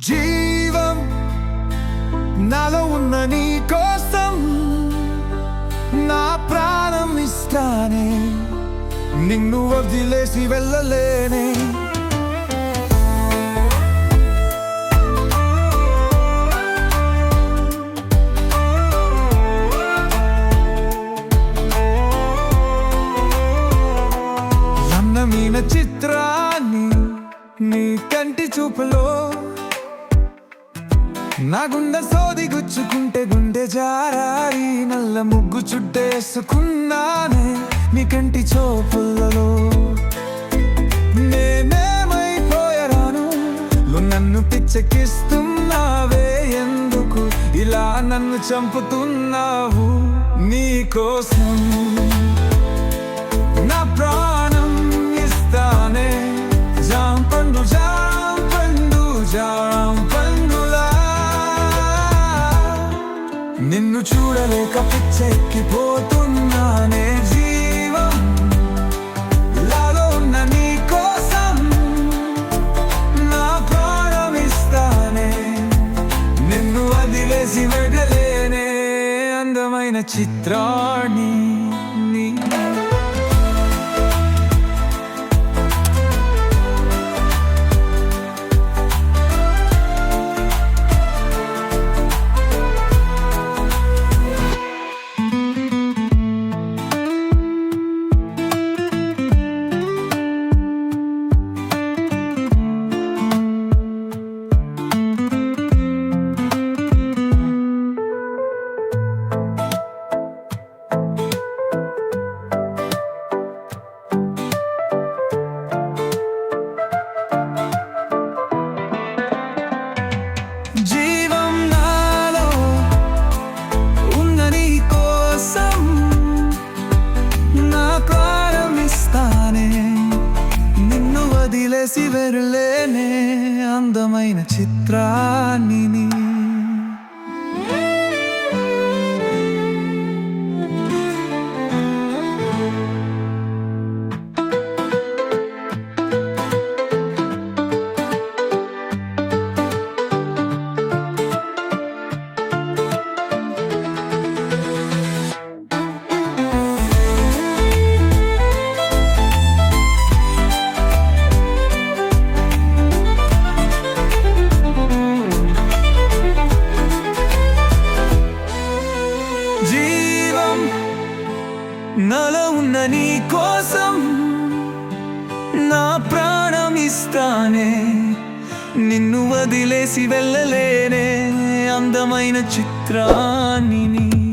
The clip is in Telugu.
జీవం నాలో ఉన్న నీ కోసం నా ప్రాణం ఇస్తానే. నిన్ను వదిలేసి వెళ్ళలేనే. నా గుండె సోది గుచ్చుకుంటే గుండె జారారి నల్ల ముగ్గు చుట్టేసుకున్నానే నీ కంటి చూపులలో. నేనేమైపోయరాను? నన్ను పిచ్చెక్కిస్తున్నావే ఎందుకు? ఇలా నన్ను చంపుతున్నావు నీ కోసం. నా ప్రాణం చూడలేక పిచ్చెక్కిపోతున్నానే జీవం. లాలో ఉన్న నీ కోసం నా ప్రాణం నిన్ను వదిలేసి వెడలేనే అందమైన చిత్రాన్ని. వదిలేసి వెరులేనే అందమైన చిత్రాన్ని నాలో ఉన్న నీ కోసం నా ప్రాణం ఇస్తానే నిన్ను వదిలేసి వెళ్ళలేనే అందమైన చిత్రాన్ని నీ.